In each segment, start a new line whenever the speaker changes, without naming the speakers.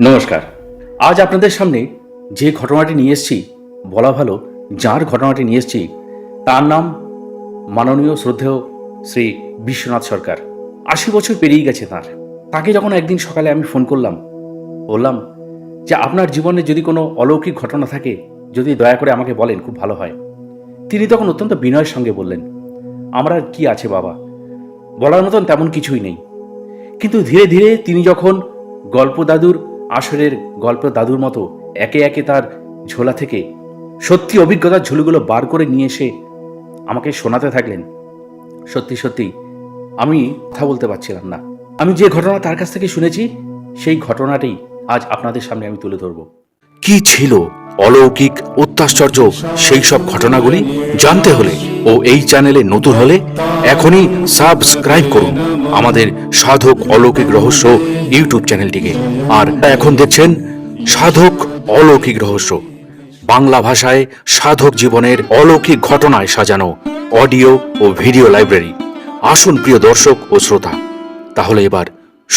নমস্কার। আজ আপনাদের সামনে যে ঘটনাটি নিয়ে এসেছি, বলা ভালো যার ঘটনাটি নিয়ে এসেছি, তার নাম মাননীয় শ্রদ্ধেয় শ্রী বিশ্বনাথ সরকার। আশি বছর পেরিয়ে গেছে তার। তাকে যখন একদিন সকালে আমি ফোন করলাম, বললাম যে আপনার জীবনে যদি কোনো অলৌকিক ঘটনা থাকে, যদি দয়া করে আমাকে বলেন, খুব ভালো হয়। তিনি তখন অত্যন্ত বিনয়ের সঙ্গে বললেন, আমার আর কি আছে বাবা? বলার মতন তেমন কিছুই নেই। কিন্তু ধীরে ধীরে তিনি যখন গল্প দাদুর আসরের গল্প দাদুর মতো একে একে তার ঝোলা থেকে সত্যি অভিজ্ঞতার ঝুলিগুলো বার করে নিয়ে এসে আমাকে শোনাতে থাকলেন। সত্যি সত্যি, আমি কথা বলতে পারছিলাম না। আমি যে ঘটনা তার কাছ থেকে শুনেছি, সেই ঘটনাটি আজ আপনাদের সামনে আমি তুলে ধরব।
কি ছিল? অলৌকিক, অত্যাশ্চর্য সেই সব ঘটনাগুলি জানতে হলে ও এই চ্যানেলে নতুন হলে এখনই সাবস্ক্রাইব করুন আমাদের সাধক অলৌকিক রহস্য ইউটিউব চ্যানেলটিকে। আর এখন দেখছেন সাধক অলৌকিক রহস্য। বাংলা ভাষায় সাধক জীবনের অলৌকিক ঘটনায় সাজানো অডিও ও ভিডিও লাইব্রেরি। আসুন প্রিয় দর্শক ও শ্রোতা, তাহলে এবার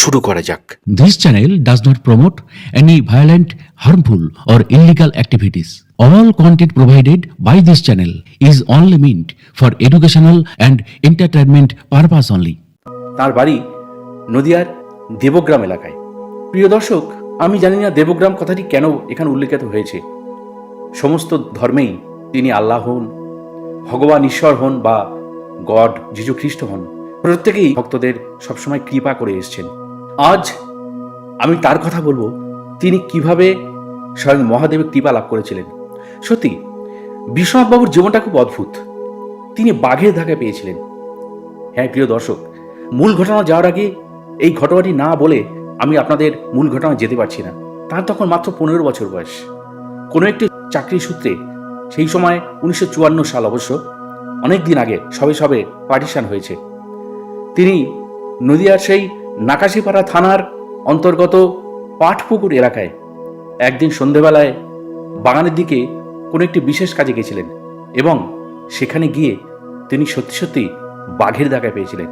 শুরু করা যাক।
This channel does not promote any violent harmful or illegal activities all content provided by this channel is only meant for educational and entertainment purpose only
তার বাড়ি নদিয়ার দেবগ্রাম এলাকায়। প্রিয় দর্শক আমি জানি না দেবগ্রাম কথাটি কেন এখানে উল্লেখিত হয়েছে। সমস্ত ধর্মেই তিনি আল্লাহ হন ভগবান ঈশ্বর হন বা গড যীশু খ্রিস্ট হন। প্রত্যেকেই ভক্তদের সবসময় কৃপা করে এসছেন। আজ আমি তার কথা বলব। তিনি কীভাবে স্বয়ং মহাদেবের কৃপা লাভ করেছিলেন। সত্যি, বিশ্বনাথবাবুর জীবনটা খুব অদ্ভুত। তিনি বাঘের ধাক্কা পেয়েছিলেন। হ্যাঁ প্রিয় দর্শক, মূল ঘটনা যাওয়ার আগে এই ঘটনাটি না বলে আমি আপনাদের মূল ঘটনা যেতে পারছি না। তার তখন মাত্র পনেরো বছর বয়স। কোনো একটি চাকরি সূত্রে সেই সময় উনিশশো চুয়ান্ন সাল অবশ্য, অনেক দিন আগে সবে সবে পার্টিশান হয়েছে। তিনি নদিয়ার সেই নাকাশিপাড়া থানার অন্তর্গত পাটপুকুর এলাকায় একদিন সন্ধেবেলায় বাগানের দিকে কোনো একটি বিশেষ কাজে গেছিলেন এবং সেখানে গিয়ে তিনি সত্যি সত্যি বাঘের দেখা পেয়েছিলেন।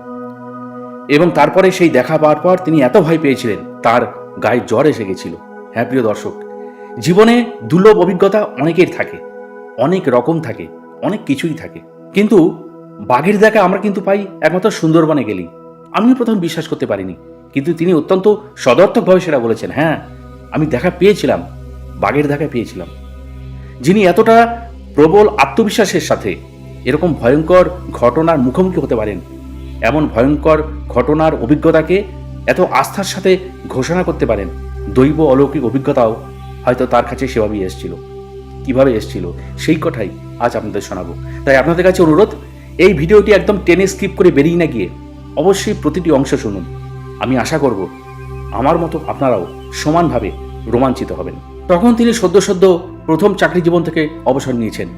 এবং তারপরে সেই দেখা পাওয়ার পর তিনি এত ভয় পেয়েছিলেন, তার গায়ে জ্বর এসে গেছিল। হ্যাঁ প্রিয় দর্শক, জীবনে দুর্লভ অভিজ্ঞতা অনেকের থাকে, অনেক রকম থাকে, অনেক কিছুই থাকে। কিন্তু বাঘের দেখা আমরা কিন্তু পাই একমাত্র সুন্দরবনে গেলেই। আমিও প্রথম বিশ্বাস করতে পারিনি, কিন্তু তিনি অত্যন্ত সদর্থকভাবে সেটা বলেছেন হ্যাঁ আমি দেখা পেয়েছিলাম, বাঘের দেখা পেয়েছিলাম। যিনি এতটা প্রবল আত্মবিশ্বাসের সাথে এরকম ভয়ঙ্কর ঘটনার মুখোমুখি হতে পারেন, এমন ভয়ঙ্কর ঘটনার অভিজ্ঞতাকে এত আস্থার সাথে ঘোষণা করতে পারেন, দৈব অলৌকিক অভিজ্ঞতাও হয়তো তার কাছে সেভাবেই এসেছিল। কীভাবে এসেছিল? সেই কথাই আজ আপনাদের শোনাবো। তাই আপনাদের কাছে অনুরোধ, এই ভিডিওটি একদম টেনে স্কিপ করে বেরিয়ে না গিয়ে অবশ্যই প্রতিটি অংশ শুনুন। আমি আশা করব আমার মতো আপনারাও সমানভাবে রোমাঞ্চিত হবেন। তখন তিনি সদ্য সদ্য প্রথম চাকরি জীবন থেকে অবসর নিয়েছেন।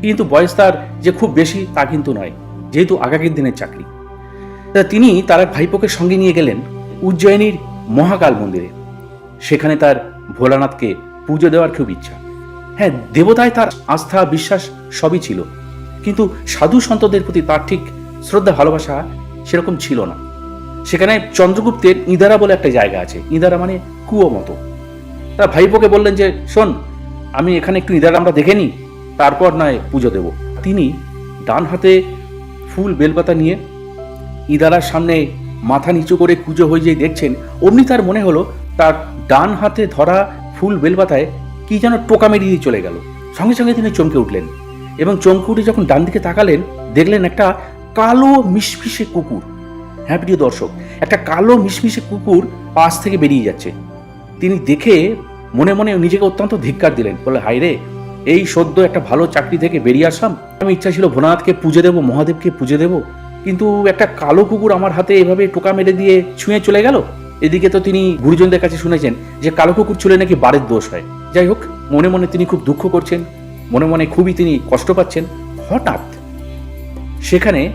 কিন্তু বয়স তার যে খুব বেশি তা কিন্তু নয়, যেহেতু আগামীর দিনের চাকরি। তা তিনি তার এক ভাইপোকে সঙ্গে নিয়ে গেলেন উজ্জয়িনীর মহাকাল মন্দিরে। সেখানে তার ভোলানাথকে পুজো দেওয়ার খুব ইচ্ছা। হ্যাঁ দেবতায় তার আস্থা, বিশ্বাস সবই ছিল। কিন্তু সাধু সন্তদের প্রতি তার ঠিক শ্রদ্ধা, ভালোবাসা সেরকম ছিল না। সেখানে চন্দ্রগুপ্তের ইঁদারা বলে একটা জায়গা আছে। ইঁদারা মানে কুয়ো মতো। তার ভাইপোকে বললেন যে, শোন, আমি এখানে একটু ইঁদারা আমরা দেখে নিই, তারপর নয় পুজো দেব। তিনি ডান হাতে ফুল বেলপাতা নিয়ে ইদারার সামনে মাথা নিচু করে কুজো হয়ে যেয়ে দেখছেন, অমনি তার মনে হলো তার ডান হাতে ধরা ফুল বেলপাতায় কি যেন টোকা মেরিয়ে চলে গেল। সঙ্গে সঙ্গে তিনি চমকে উঠলেন এবং চমকে উঠে যখন ডান দিকে তাকালেন, দেখলেন একটা কালো মিশমিশে কুকুর। হ্যাঁ প্রিয় দর্শক, একটা কালো মিশমিশে কুকুর পাশ থেকে বেরিয়ে যাচ্ছে। তিনি দেখে মনে মনে নিজেকে অত্যন্ত ধিক্কার দিলেন। বলে হাই রে, এই সদ্য একটা ভালো চাকরি থেকে বেরিয়ে আসলাম। আমি ইচ্ছা ছিল ভোলানাথকে পুজো দেবো, মহাদেবকে পুজো দেবো। কিন্তু একটা কালো কুকুর আমার হাতে এভাবে টোকা মেরে দিয়ে ছুঁয়ে চলে গেল? এদিকে তো তিনি গুরুজনদের কাছে শুনেছেন যে, কালো কুকুর চলে নাকি বাড়ির দোষ হয়। যাই হোক, মনে মনে তিনি খুব দুঃখ করছেন। মনে মনে খুবই তিনি কষ্ট পাচ্ছেন। হঠাৎ সেখানে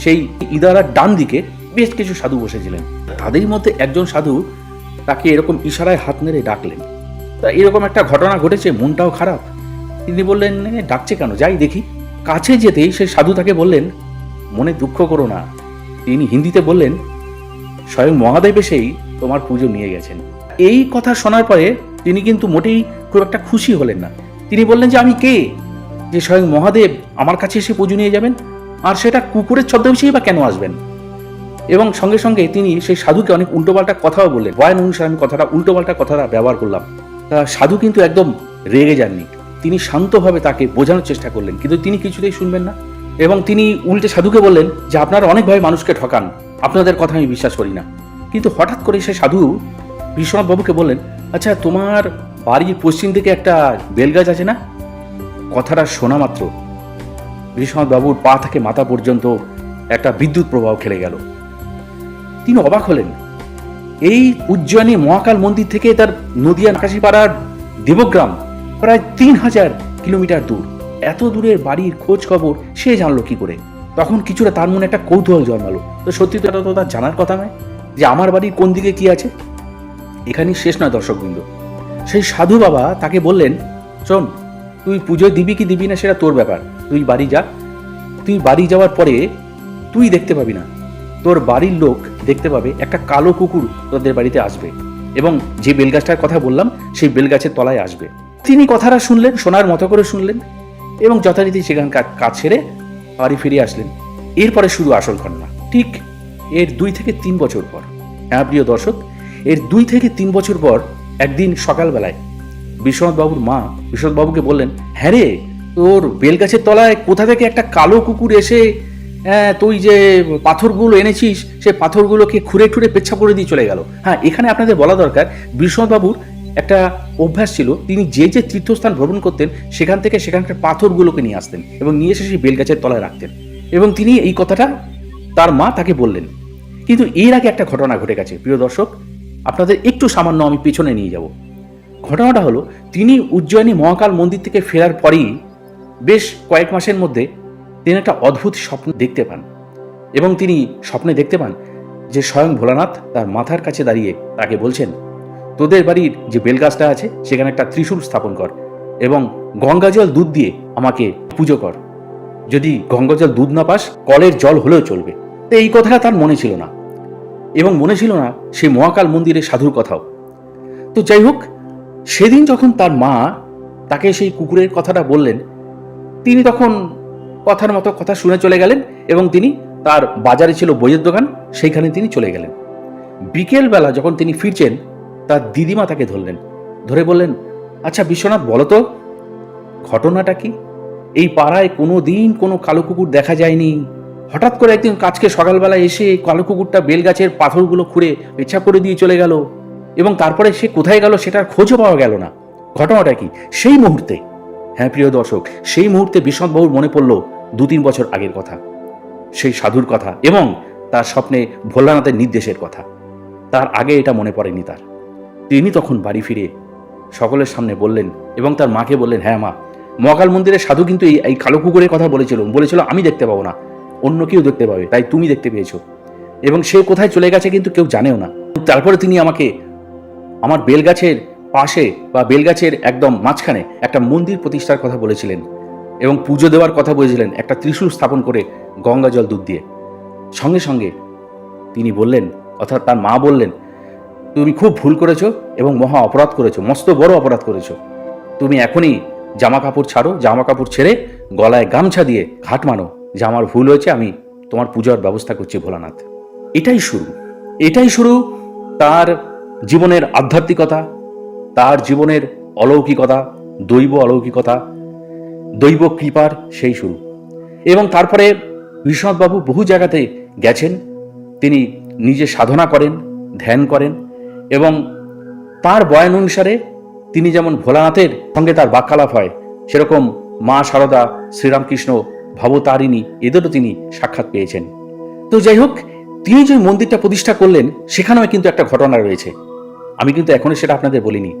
সেই ইদারার ডান দিকে বেশ কিছু সাধু বসেছিলেন। তাদের মধ্যে একজন সাধু তাকে এরকম ইশারায় হাত নেড়ে ডাকলেন। তা এরকম একটা ঘটনা ঘটেছে, মনটাও খারাপ। তিনি বললেন ডাকছে কেন? যাই দেখি। কাছে যেতেই সেই সাধু তাকে বললেন, মনে দুঃখ করো না। তিনি হিন্দিতে বললেন, স্বয়ং মহাদেব এসেই তোমার পুজো নিয়ে গেছেন। এই কথা শোনার পরে তিনি কিন্তু মোটেই খুব একটা খুশি হলেন না। তিনি বললেন যে, আমি কে? যে স্বয়ং মহাদেব আমার কাছে এসে পুজো নিয়ে যাবেন? আর সেটা কুকুরের ছদ্মবেশেই বা কেন আসবেন? এবং সঙ্গে সঙ্গে তিনি সেই সাধুকে অনেক উল্টোপাল্টা কথাও বললেন। বয়ান অনুসারে আমি কথাটা, উল্টোপাল্টা কথাটা ব্যবহার করলাম। সাধু কিন্তু একদম রেগে যাননি। তিনি শান্তভাবে তাকে বোঝানোর চেষ্টা করলেন, কিন্তু তিনি কিছুতেই শুনবেন না। এবং তিনি উল্টে সাধুকে বললেন যে, আপনারা অনেকভাবে মানুষকে ঠকান। আপনাদের কথা আমি বিশ্বাস করি না। কিন্তু হঠাৎ করে সে সাধু বিশ্বনাথ বাবুকে বললেন আচ্ছা তোমার বাড়ির পশ্চিম দিকে একটা বেলগাছ আছে না? কথাটা শোনা মাত্র। বিশ্বনাথ বাবুর পা থেকে মাথা পর্যন্ত একটা বিদ্যুৎ প্রবাহ খেলে গেল। তিনি অবাক হলেন। এই উজ্জয়িনী মহাকাল মন্দির থেকে তার নদিয়া নাকাশিপাড়ার দেবগ্রাম প্রায় তিন হাজার কিলোমিটার দূর। এত দূরের বাড়ির খোঁজ খবর সে জানলো কি করে? তখন কিছুটা তার মনে একটা কৌতূহল জন্মালো। তো সত্যি তো এটা তো তার জানার কথা নয় যে আমার বাড়ির কোন দিকে কি আছে? এখানেই শেষ নয় দর্শকবৃন্দ। সেই সাধু বাবা তাকে বললেন, শোন তুই পুজোয় দিবি কি দিবি না সেটা তোর ব্যাপার। তুই বাড়ি যা। তুই বাড়ি যাওয়ার পরে তুই দেখতে পাবি না। তোর বাড়ির লোক দেখতে পাবে, একটা কালো কুকুর তোদের বাড়িতে আসবে এবং যে বেলগাছটার কথা বললাম, সেই বেলগাছের তলায় আসবে। তিনি কথাটা শুনলেন শোনার মতো করে শুনলেন এবং যথারীতি সেখানকার কাজ ছেড়ে বাড়ি ফিরে আসলেন। এরপরে শুরু আসল ঘটনা। ঠিক এর দুই থেকে তিন বছর পর। হ্যাঁ প্রিয় দর্শক, এর দুই থেকে তিন বছর পর একদিন সকালবেলায় বিশ্বনাথ বাবুর মা বিশ্বনাথ বাবুকে বললেন হ্যাঁ রে তোর বেলগাছের তলায় কোথা থেকে একটা কালো কুকুর এসে হ্যাঁ, তুই যে পাথরগুলো এনেছিস সেই পাথরগুলোকে খুঁড়ে ঠুরে পেচ্ছা করে দিয়ে চলে গেল। হ্যাঁ এখানে আপনাদের বলা দরকার বিশ্বনাথ বাবুর একটা অভ্যাস ছিল তিনি যে যে তীর্থস্থান ভ্রমণ করতেন সেখান থেকে সেখানকার পাথরগুলোকে নিয়ে আসতেন এবং নিয়ে এসে সেই বেলগাছের তলায় রাখতেন। এবং তিনি এই কথাটা তার মা তাকে বললেন। কিন্তু এর আগে একটা ঘটনা ঘটে গেছে প্রিয় দর্শক আপনাদের একটু সামান্য আমি পিছনে নিয়ে যাব। ঘটনাটা হলো, তিনি উজ্জয়িনী মহাকাল মন্দির থেকে ফেরার পরেই বেশ কয়েক মাসের মধ্যে তিনি একটা অদ্ভুত স্বপ্ন দেখতে পান এবং তিনি স্বপ্নে দেখতে পান যে স্বয়ং ভোলানাথ তার মাথার কাছে দাঁড়িয়ে তাকে বলছেন, তোদের বাড়ির যে বেলগাছটা আছে, সেখানে একটা ত্রিশূল স্থাপন কর এবং গঙ্গাজল দুধ দিয়ে আমাকে পুজো কর। যদি গঙ্গাজল দুধ না পাস, কলের জল হলেও চলবে। তো এই কথাটা তার মনে ছিল না এবং মনে ছিল না সেই মহাকাল মন্দিরের সাধুর কথাও। তো যাই হোক সেদিন যখন তার মা তাকে সেই কুকুরের কথাটা বললেন, তিনি তখন কথার মতো কথা শুনে চলে গেলেন এবং তিনি তার বাজারে ছিল বইয়ের দোকান, সেইখানে তিনি চলে গেলেন। বিকেলবেলা যখন তিনি ফিরছেন, তার দিদিমা তাকে ধরলেন। ধরে বললেন আচ্ছা বিশ্বনাথ, বলো তো, ঘটনাটা কি? এই পাড়ায় কোনো দিন কোনো কালো কুকুর দেখা যায়নি। হঠাৎ করে একদিন কাজকে সকালবেলা এসে কালো কুকুরটা বেলগাছের পাথরগুলো খুঁড়ে পেছা করে দিয়ে চলে গেল। এবং তারপরে সে কোথায় গেল সেটার খোঁজও পাওয়া গেল না। ঘটনাটা কি? সেই মুহূর্তে। হ্যাঁ প্রিয় দর্শক, সেই মুহূর্তে বিশ্বনাথবাবুর মনে পড়ল দু তিন বছর আগের কথা। সেই সাধুর কথা এবং তার স্বপ্নে ভোলানাথের নির্দেশের কথা। তার আগে এটা মনে পড়েনি তার। তিনি তখন বাড়ি ফিরে সকলের সামনে বললেন এবং তার মাকে বললেন হ্যাঁ মা, মহাকাল মন্দিরের সাধু কিন্তু এই এই কালো কুকুরের কথা বলেছিল। বলেছিল, আমি দেখতে পাবো না। অন্য কেউ দেখতে পাবে। তাই তুমি দেখতে পেয়েছ। এবং সে কোথায় চলে গেছে কিন্তু কেউ জানেও না। তারপরে তিনি আমাকে আমার বেলগাছের পাশে বা বেলগাছের একদম মাঝখানে একটা মন্দির প্রতিষ্ঠার কথা বলেছিলেন এবং পুজো দেওয়ার কথা বলেছিলেন, একটা ত্রিশূল স্থাপন করে গঙ্গা জল দুধ দিয়ে। সঙ্গে সঙ্গে তিনি বললেন, অর্থাৎ তার মা বললেন, তুমি খুব ভুল করেছ এবং মহা অপরাধ করেছ, মস্ত বড় অপরাধ করেছ। তুমি এখনই জামা কাপড় ছাড়ো জামা কাপড় ছেড়ে গলায় গামছা দিয়ে ঘাট মানো, যে আমার ভুল হয়েছে, আমি তোমার পূজার ব্যবস্থা করছি ভোলানাথ। এটাই শুরু। এটাই শুরু তার জীবনের আধ্যাত্মিকতা, তার জীবনের অলৌকিকতা, দৈব অলৌকিকতা, দৈব কৃপার সেই শুরু। এবং তারপরে বিশ্বনাথবাবু বহু জায়গাতে গেছেন, তিনি নিজে সাধনা করেন, ধ্যান করেন এবং তার বয়ান অনুসারে তিনি যেমন ভোলানাথের সঙ্গে তার বাক্যালাপ হয়, সেরকম মা সারদা, শ্রীরামকৃষ্ণ, ভবতারিণী এদেরও তিনি সাক্ষাৎ পেয়েছেন। তো যাই হোক, তিনি যে মন্দিরটা প্রতিষ্ঠা করলেন, সেখানেও কিন্তু একটা ঘটনা রয়েছে। আমি কিন্তু এখনও সেটা আপনাদের বলিনি।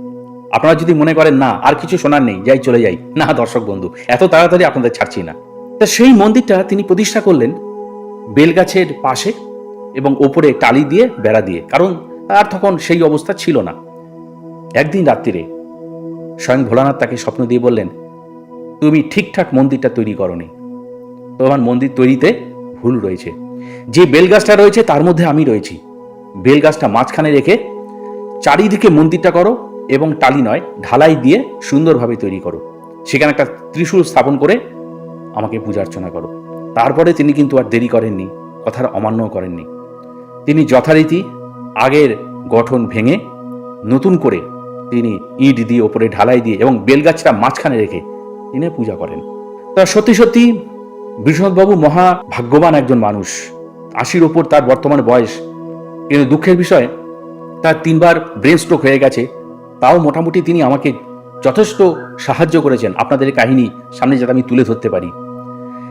আপনারা যদি মনে করেন, না, আর কিছু শোনার নেই, যাই চলে যাই। না, দর্শক বন্ধু, এত তাড়াতাড়ি আপনাদের ছাড়ছি না। তা সেই মন্দিরটা তিনি প্রতিষ্ঠা করলেন বেলগাছের পাশে এবং ওপরে টালি দিয়ে, বেড়া দিয়ে। কারণ আর তখন সেই অবস্থা ছিল না। একদিন রাত্রিরে স্বয়ং ভোলানাথ তাকে স্বপ্ন দিয়ে বললেন, তুমি ঠিকঠাক মন্দিরটা তৈরি করনি। তোমার মন্দির তৈরিতে ভুল রয়েছে। যে বেলগাছটা রয়েছে, তার মধ্যে আমি রয়েছি। বেলগাছটা মাঝখানে রেখে চারিদিকে মন্দিরটা করো এবং টালি নয়, ঢালাই দিয়ে সুন্দরভাবে তৈরি করো। সেখানে একটা ত্রিশূল স্থাপন করে আমাকে পূজা অর্চনা করো। তারপরে তিনি কিন্তু আর দেরি করেননি, কথার অমান্য করেননি। তিনি যথারীতি আগের গঠন ভেঙে নতুন করে তিনি ইট দিয়ে ওপরে ঢালাই দিয়ে এবং বেলগাছটা মাঝখানে রেখে তিনি পূজা করেন। তা সত্যি সত্যি বিশ্বনাথবাবু মহা ভাগ্যবান একজন মানুষ। আশির ওপর তার বর্তমান বয়স। কিন্তু দুঃখের বিষয় তার তিনবার ব্রেন স্ট্রোক হয়ে গেছে। তাও মোটামুটি তিনি আমাকে যথেষ্ট সাহায্য করেছেন আপনাদের কাহিনী সামনে যাতে আমি তুলে ধরতে পারি।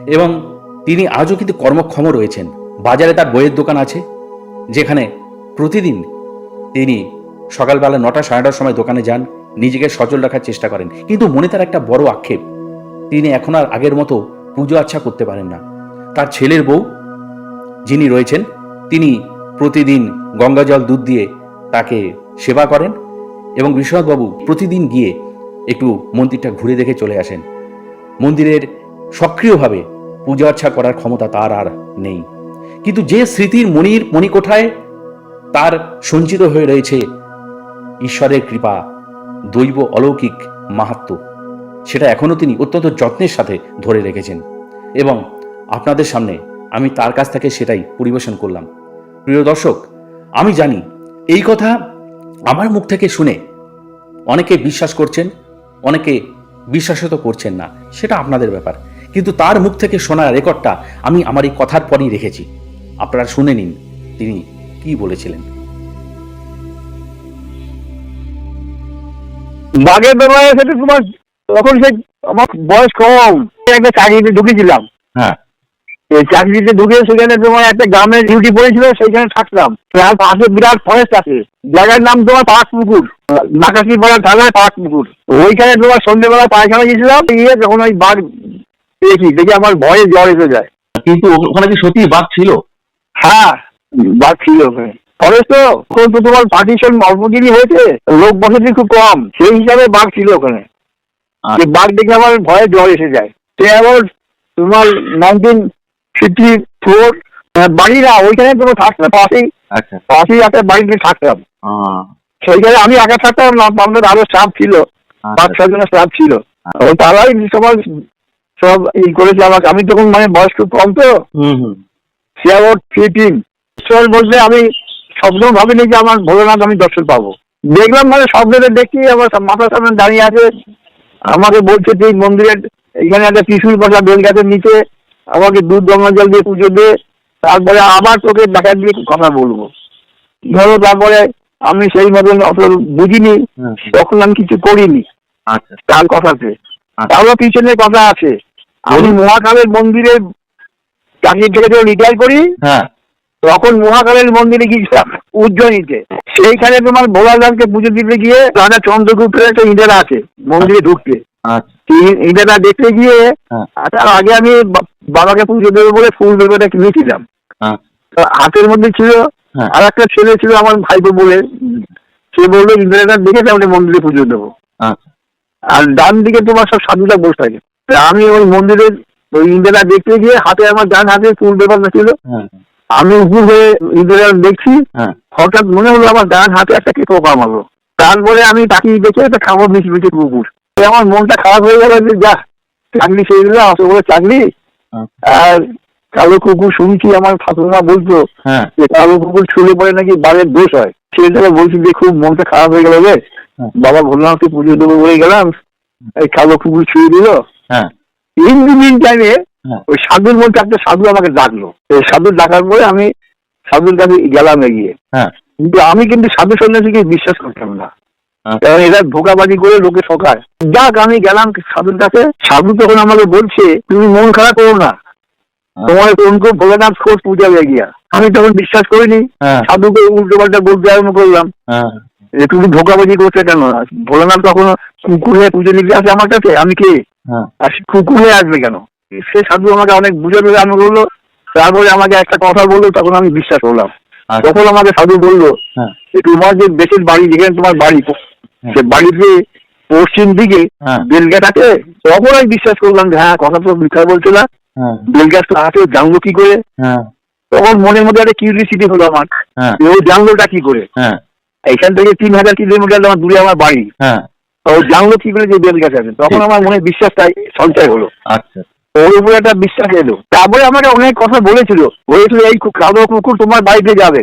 এবং তিনি আজও কিন্তু কর্মক্ষম রয়েছেন। বাজারে তার বইয়ের দোকান আছে, যেখানে প্রতিদিন তিনি সকালবেলা নটা সাড়ে নটার সময় দোকানে যান, নিজেকে সচল রাখার চেষ্টা করেন। কিন্তু মনে তার একটা বড় আক্ষেপ, তিনি এখন আর আগের মতো পুজো আচ্ছা করতে পারেন না। তার ছেলের বউ যিনি রয়েছেন, তিনি প্রতিদিন গঙ্গা জল দুধ দিয়ে তাকে সেবা করেন এবং বিশ্বনাথবাবু প্রতিদিন গিয়ে একটু মন্দিরটা ঘুরে দেখে চলে আসেন। মন্দিরের সক্রিয়ভাবে পূজা অর্চা করার ক্ষমতা তার আর নেই। কিন্তু যে স্মৃতির মণির মণিকোঠায় তার সঞ্চিত হয়ে রয়েছে ঈশ্বরের কৃপা, দৈব অলৌকিক মাহাত্ম সেটা এখনও তিনি অত্যন্ত যত্নের সাথে ধরে রেখেছেন। এবং আপনাদের সামনে আমি তার কাছ থেকে সেটাই পরিবেশন করলাম। প্রিয় দর্শক, আমি জানি এই কথা আমার মুখ থেকে শুনে অনেকে বিশ্বাস করছেন অনেকে বিশ্বাসিত করছেন না সেটা আপনাদের ব্যাপার। কিন্তু তার মুখ থেকে শোনা রেকর্ডটা আমি আমার এই কথার পরই রেখেছি। আপনারা শুনে নিন তিনি কি বলেছিলেন।
বাঘের বেলায় সেটা তোমার তখন সে আমার বয়স কম একটা চাকরিতে ঢুকেছিলাম।
হ্যাঁ।
চাকরিতে ঢুকে সেখানে তোমার একটা গ্রামের ডিউটি পড়েছিল সেইখানে থাকতাম। তার পাশে বিরাট ফরেস্ট আছে। জায়গার নাম তোমার পাঁচ পুকুর নাকাশি পাড়ার ঢালায় পাঁচ পুকুর ওইখানে তোমার সন্ধ্যেবেলা পায়খানা গেছিলাম গিয়ে যখন ওই বাঘ দেখি দেখি আমার ভয়ে জ্বর এসে যায়।
কিন্তু ওখানে কি সত্যি বাঘ ছিল?
হ্যাঁ বাঘ ছিল ওখানে। ফরেস্ট তো তোমার পার্টিশন অল্প দিনই হয়েছে লোক বসতি খুব কম সেই হিসাবে বাঘ ছিল ওখানে। বাঘ দেখে আমার ভয়ে জ্বর এসে যায়। সে আবার তোমার নাইনটিন ফিফটি ফোর বাড়ি না ওইখানে তোমার থাকতাম পাশেই।
আচ্ছা।
পাশেই একটা বাড়িতে থাকতাম সেইখানে আমি একা থাকতাম না আমাদের আরও স্টাফ ছিল। পাঁচ ছয় জনের স্টাফ ছিল। তো তারাই সবাই সব ই করেছে আমাকে। আমি তখন মানে বয়স খুব কম তো।
হুম হুম।
সে আবার ফিফটিন ঈশ্বর বলতে আমি স্বপ্ন ভাবিনি যে আমার ভোলেনাথ আমি দর্শন পাবো। দেখলাম মানে স্বপ্নটা দেখি আমার মাথার সামনে দাঁড়িয়ে আছে। আমাকে বলছে যে মন্দিরের এখানে একটা ত্রিশুল বসা বেল গাছের নিচে আমাকে দুধ গঙ্গা জল দিয়ে পুজো দে তারপরে আবার তোকে দেখা দিয়ে কথা বলব। ধরো তারপরে আমি সেই মতন অত বুঝিনি তখন আমি কিছু করিনি।
আচ্ছা।
তার কথাতে।
আচ্ছা।
তারও পিছনে কথা আছে। আমি মহাকালের মন্দিরে চাকরি থেকে যখন রিটায়ার করি
হ্যাঁ।
তখন মহাকালের মন্দিরে গিয়েছিলাম উজ্জয়নীতে সেইখানে তোমার ভোলাদানকে পুজো দিতে গিয়ে রাজা চন্দ্রগুপ্তের একটা ইন্দিরা আছে মন্দিরে ঢুকতে।
আচ্ছা।
ইন্দিরা দেখতে গিয়ে
হ্যাঁ।
তার আগে আমি বাবাকে পুজো দেবো বলে ফুল দেবতা কিনেছিলাম
হ্যাঁ।
হাতের মধ্যে ছিল
হ্যাঁ।
আর একটা ছেলে ছিল আমার ভাইপো বলে। সে বলল ইন্দিরাটা দেখে তাহলে মন্দিরে পুজো দেবো।
আচ্ছা
আর ডান দিকে তোমার সব সাধুরা বসে থাকে। আমি ওই মন্দিরের ওই ইন্দিরা দেখতে গিয়ে হাতে আমার ডান হাতে ফুল দেবতা ছিল।
হ্যাঁ।
আমি উপর হয়ে ইন্দিরা দেখছি
হ্যাঁ।
হঠাৎ মনে হলো আমার ডান হাতে একটা কে পোকা মারলো। তারপরে আমি তাকিয়ে দেখে একটা খাবার মিশে মিশে কুকুর। আমার মনটা খারাপ হয়ে গেল যে যা চাকরি সেই দিল আসো বলে চাকরি? আর কালো কুকুর শুনছি আমার ঠাকুরমা বলতো
হ্যাঁ।
যে কালো কুকুর ছুলে পড়ে নাকি বাড়ির দোষ হয়? ছেলেটাকে বলছি যে খুব মনটা খারাপ হয়ে গেল রে।
হ্যাঁ।
বাবা ভোলানাথকে পুজো দেবো বলে গেলাম। এই কালো কুকুর ছুঁয়ে দিল।
হ্যাঁ।
ইন দিন টাইমে
হ্যাঁ।
ওই সাধুর মধ্যে একটা সাধু আমাকে ডাকলো। এই সাধু ডাকার পরে আমি সাধুর কাছে গেলাম এগিয়ে।
হ্যাঁ।
কিন্তু আমি কিন্তু সাধু সন্ন্যাসীকে বিশ্বাস করতাম না।
আচ্ছা।
কারণ এরা ধোকাবাজি করে লোকে ঠকায়। যাক আমি গেলাম সাধুর কাছে। সাধু তখন আমাকে বলছে তুমি মন খারাপ করো না। তোমার কোনকে ভোলেনাথ খোঁজ পূজা হয়ে গিয়া। আমি তখন বিশ্বাস করিনি।
হ্যাঁ।
সাধুকে উল্টো পাল্টা বলতে আরম্ভ করলাম।
হ্যাঁ।
যে তুমি ধোকাবাজি করছে কেন? ভোলেনাথ কখনো কুকুর হয়ে পুজো নিতে আসে আমার কাছে? আমি কে?
হ্যাঁ।
আর সে কুকুর হয়ে আসবে কেন? সে সাধু আমাকে অনেক বুঝাতে আরম্ভ করল তারপরে আমাকে একটা কথা বলল তখন আমি বিশ্বাস করলাম।
আচ্ছা।
তখন আমাকে সাধু বলল
হ্যাঁ।
যে তোমার যে দেশের বাড়ি যেখানে তোমার বাড়ি সে বাড়িতে পশ্চিম দিকে
হ্যাঁ।
বেলগাছ আছে তখন আমি বিশ্বাস করলাম যে হ্যাঁ কথা তো মিথ্যা বলছে না।
হ্যাঁ।
তো আছে জানলো কি করে?
হ্যাঁ।
তখন মনের মধ্যে একটা কিউরিয়াসিটি হলো আমার
হ্যাঁ।
ও জানলোটা কি করে?
হ্যাঁ।
এখান থেকে তিন হাজার কিলোমিটার আমার দূরে আমার বাড়ি।
হ্যাঁ।
ও জানলো কি করে যে বেল গাছ আছে? তখন আমার মনে বিশ্বাসটা সঞ্চয় হলো।
আচ্ছা।
ওর উপরে একটা বিশ্বাস এলো। তারপরে আমাকে অনেক কথা বলেছিল। বলেছিল এই কালো কুকুর তোমার বাড়িতে যাবে।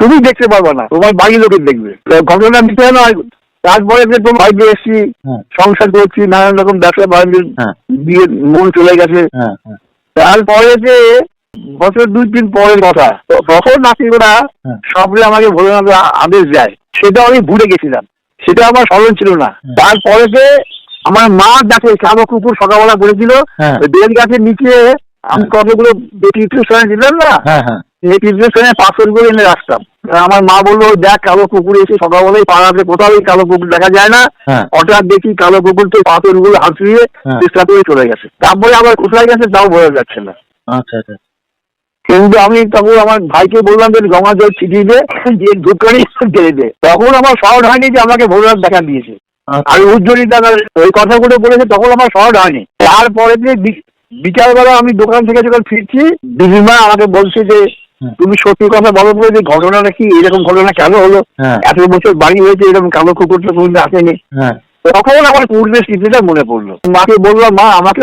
তুমি দেখতে পারবে না তোমার বাড়ির লোকের দেখবে। ঘটনা বিষয় নয় তারপরে যে তোমার বাড়িতে এসছি
হ্যাঁ।
সংসার করছি নানান রকম ব্যবসা বাণিজ্য
হ্যাঁ।
দিয়ে মন চলে গেছে
হ্যাঁ হ্যাঁ
তারপরে যে বছর দুই তিন পরের কথা তখন নাকি ওরা
হ্যাঁ।
সবরে আমাকে ভোলেনাথ আদেশ দেয় সেটা আমি ভুলে গেছিলাম সেটা আমার স্মরণ ছিল না
হ্যাঁ।
তারপরে যে আমার মা দেখে কালো কুকুর সকালবেলা বলেছিল
হ্যাঁ।
বেল গাছের নিচে আমি কতগুলো তীর্থস্থানে ছিলাম না
হ্যাঁ হ্যাঁ
সেই তীর্থস্থানে পাথরগুলো এনে রাখতাম। আমার মা বলল দেখ কালো কুকুর এসে সকালবেলায় পাড়াতে কোথাও এই কালো কুকুর দেখা যায় না।
হ্যাঁ।
হঠাৎ দেখি কালো কুকুর তো পাথরগুলো হাঁটুয়ে
হ্যাঁ।
চেষ্টা করে চলে গেছে। তারপরে আবার কোথায় গেছে তাও বোঝা যাচ্ছে না।
আচ্ছা আচ্ছা।
কিন্তু আমি তখন আমার ভাইকে বললাম যে গঙ্গা জল ছিটিয়ে দে যে ধূপকানি ঢেলে দে। তখন আমার শহর হয়নি যে আমাকে ভোররাত দেখা দিয়েছে।
আচ্ছা।
আর উজ্জ্বলী দাদা ওই কথাগুলো বলেছে তখন আমার শহর হয়নি। তারপরে বিকালবেলা আমি দোকান থেকে যখন ফিরছি দিদিমা আমাকে বলছে যে। তুমি সত্যি কথা বলো বলে যে ঘটনাটা কি এরকম ঘটনা কেন হলো?
হ্যাঁ।
এত বছর বাড়ি হয়েছে এরকম কালো কুকুর তো কোনদিন আসেনি।
হ্যাঁ।
তখন আমার পূর্বের স্মৃতিটা মনে পড়ল। মাকে বললাম মা আমাকে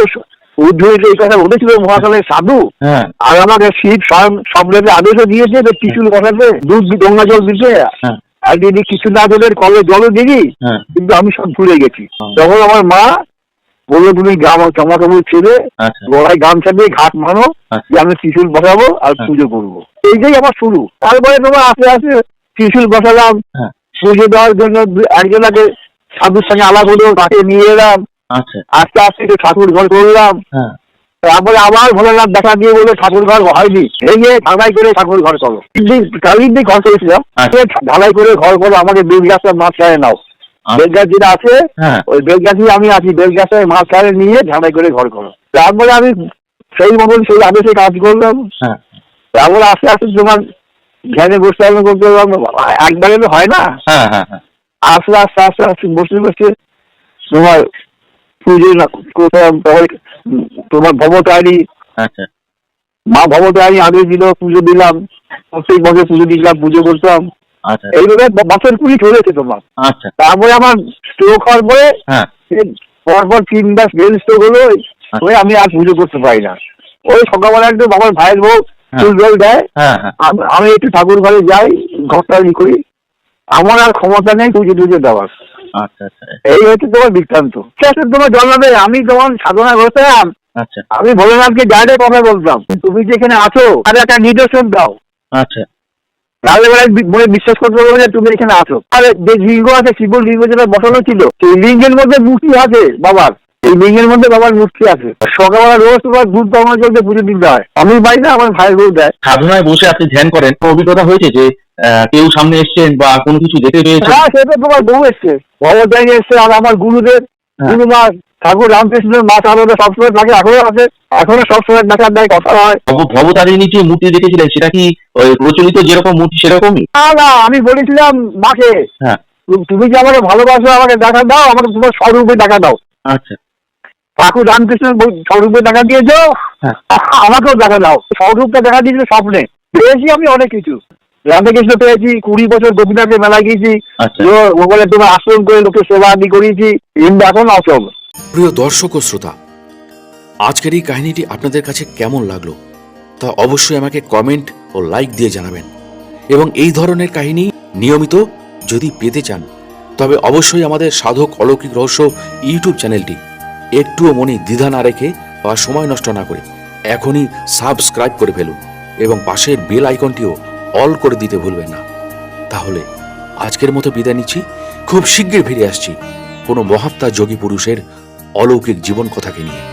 উজ্জ্বলী এই কথা বলেছিল মহাকালের সাধু।
হ্যাঁ।
আর আমাকে শীত স্বয়ং সবলেতে আদেশও দিয়েছে যে টিসুল বসাতে দুধ গঙ্গা জল দিতে।
হ্যাঁ।
আর যদি কিছু না জলের কলে জলও দিবি।
হ্যাঁ।
কিন্তু আমি সব ভুলে গেছি। তখন আমার মা বলল তুমি জামা কাপড় ছেড়ে
আচ্ছা।
গলায় গামছা দিয়ে ঘাট মানো
আচ্ছা।
যে আমি ত্রিশুল বসাবো আর
হ্যাঁ।
পুজো করব। এইটাই আমার শুরু। তারপরে তোমার আস্তে আস্তে ত্রিশুল বসালাম।
হ্যাঁ।
পুজো দেওয়ার জন্য একজনাকে সাধুর সঙ্গে আলাপ হলো তাকে নিয়ে এলাম।
আচ্ছা।
আস্তে আস্তে একটু ঠাকুর ঘর করলাম।
হ্যাঁ।
তারপরে আবার ভোলেনাথ দেখা দিয়ে বলে ঠাকুর ঘর হয়নি ভেঙে ঢালাই করে ঠাকুর ঘর করো। কালির দিয়ে ঘর করেছিলাম।
আচ্ছা।
ঢালাই করে ঘর করো আমাকে বেলগাছটা মাছ ছাড়ে নাও। বেলগাছ যেটা আছে
হ্যাঁ।
ওই বেলগাছি আমি আছি বেলগাছে ছাড়ে নিয়ে ঢালাই করে ঘর করো। তারপরে আমি সেই মতন সেই আদেশে কাজ করলাম।
হ্যাঁ।
তারপরে আস্তে আস্তে তোমার ধ্যানে বসতে হবে করতে একবারে তো হয় না।
হ্যাঁ
আস্তে আস্তে আস্তে আস্তে বসতে বসতে তোমার পুজো করতাম তারপরে তোমার ভবতারি
আচ্ছা।
মা ভবতারি আদেশ দিল পুজো দিলাম। প্রত্যেক বছর পুজো দিলাম পুজো করতাম। এইভাবে ব- বছর কুড়ি চলেছে তোমার।
আচ্ছা।
তারপরে আমার স্ট্রোক হওয়ার পরে
হ্যাঁ।
পরপর তিন মাস ব্রেন স্ট্রোক হলো ওই আমি আর পুজো করতে পারি না। ওই সকালবেলা একটু বাবার ভাইয়ের বউ
হ্যাঁ।
ফুল জল দেয়।
হ্যাঁ
আম- একটু ঠাকুর ঘরে যাই ঘরটা ই করি। আমার আর ক্ষমতা নেই পুজো টুজো দেওয়ার।
আচ্ছা আচ্ছা।
এই হচ্ছে তোমার বৃত্তান্ত। তোমার জানাবে আমি তোমার সাধনা করতাম।
আচ্ছা।
আমি ভোলেনাথকে ডাইরেক্ট কথা বলতাম। তুমি যেখানে আছো আর একটা নিদর্শন দাও।
আচ্ছা।
তাহলে এবারে বি- মনে বিশ্বাস করতে পারব যে তুমি এখানে আছো। আরে যে লিঙ্গ আছে শিব লিঙ্গ যেটা বসানো ছিল সেই লিঙ্গের মধ্যে মূর্তি আছে বাবার। এই লিঙ্গের মধ্যে বাবার মূর্তি আছে। সকালবেলা রোজ তোমার দুধ গঙ্গা জলতে পুজো দিতে হয়। আমি পাই না আমার ভাই বউ দেয়।
সাধনায় বসে আপনি ধ্যান করেন অভিজ্ঞতা হয়েছে যে কেউ সামনে এসছেন বা কোনো কিছু দেখতে পেয়েছেন?
হ্যাঁ সেটা তোমার বউ এসছে। ভগবতাই এসছে আর আমার গুরুদেব
হ্যাঁ।
গুরুমা ঠাকুর রামকৃষ্ণের মা তাহলে সবসময় থাকে এখনও আছে এখনও সবসময় দেখার দেয় কথা হয়।
ভব- ভবতারিণী যে মূর্তি দেখেছিলেন সেটা কি প্রচলিত যেরকম মূর্তি সেরকমই?
না না আমি বলেছিলাম মাকে
হ্যাঁ।
তুমি যে আমাকে ভালোবাসো আমাকে দেখা দাও আমাকে তোমার স্বরূপে দেখা দাও।
আচ্ছা।
ঠাকুর রামকৃষ্ণ বল- স্বরূপে দেখা দিয়েছ?
হ্যাঁ।
আমাকেও দেখা দাও স্বরূপটা দেখা দিয়েছ স্বপ্নে। পেয়েছি আমি অনেক কিছু। রামকৃষ্ণ পেয়েছি কুড়ি বছর গোপীনাথের মেলায় গিয়েছি।
আচ্ছা।
ওখানে তোমার আশ্রম করে লোকের সেবা আদি করিয়েছি। এখন অচল
প্রিয় দর্শক ও শ্রোতা, আজকের এই কাহিনীটি আপনাদের কাছে কেমন লাগল তা অবশ্যই আমাকে কমেন্ট ও লাইক দিয়ে জানাবেন। এবং এই ধরনের কাহিনী নিয়মিত যদি পেতে চান, তবে অবশ্যই আমাদের সাধক অলৌকিক রহস্য ইউটিউব চ্যানেলটি একটুও মনে দ্বিধা না রেখে বা সময় নষ্ট না করে এখনই সাবস্ক্রাইব করে ফেলুন এবং পাশের বেল আইকনটিও অল করে দিতে ভুলবেন না। তাহলে আজকের মতো বিদায় নিচ্ছি। খুব শীঘ্রই ফিরে আসছি কোনো মহাত্মা যোগী পুরুষের অলৌকিক জীবন কথাকে নিয়ে।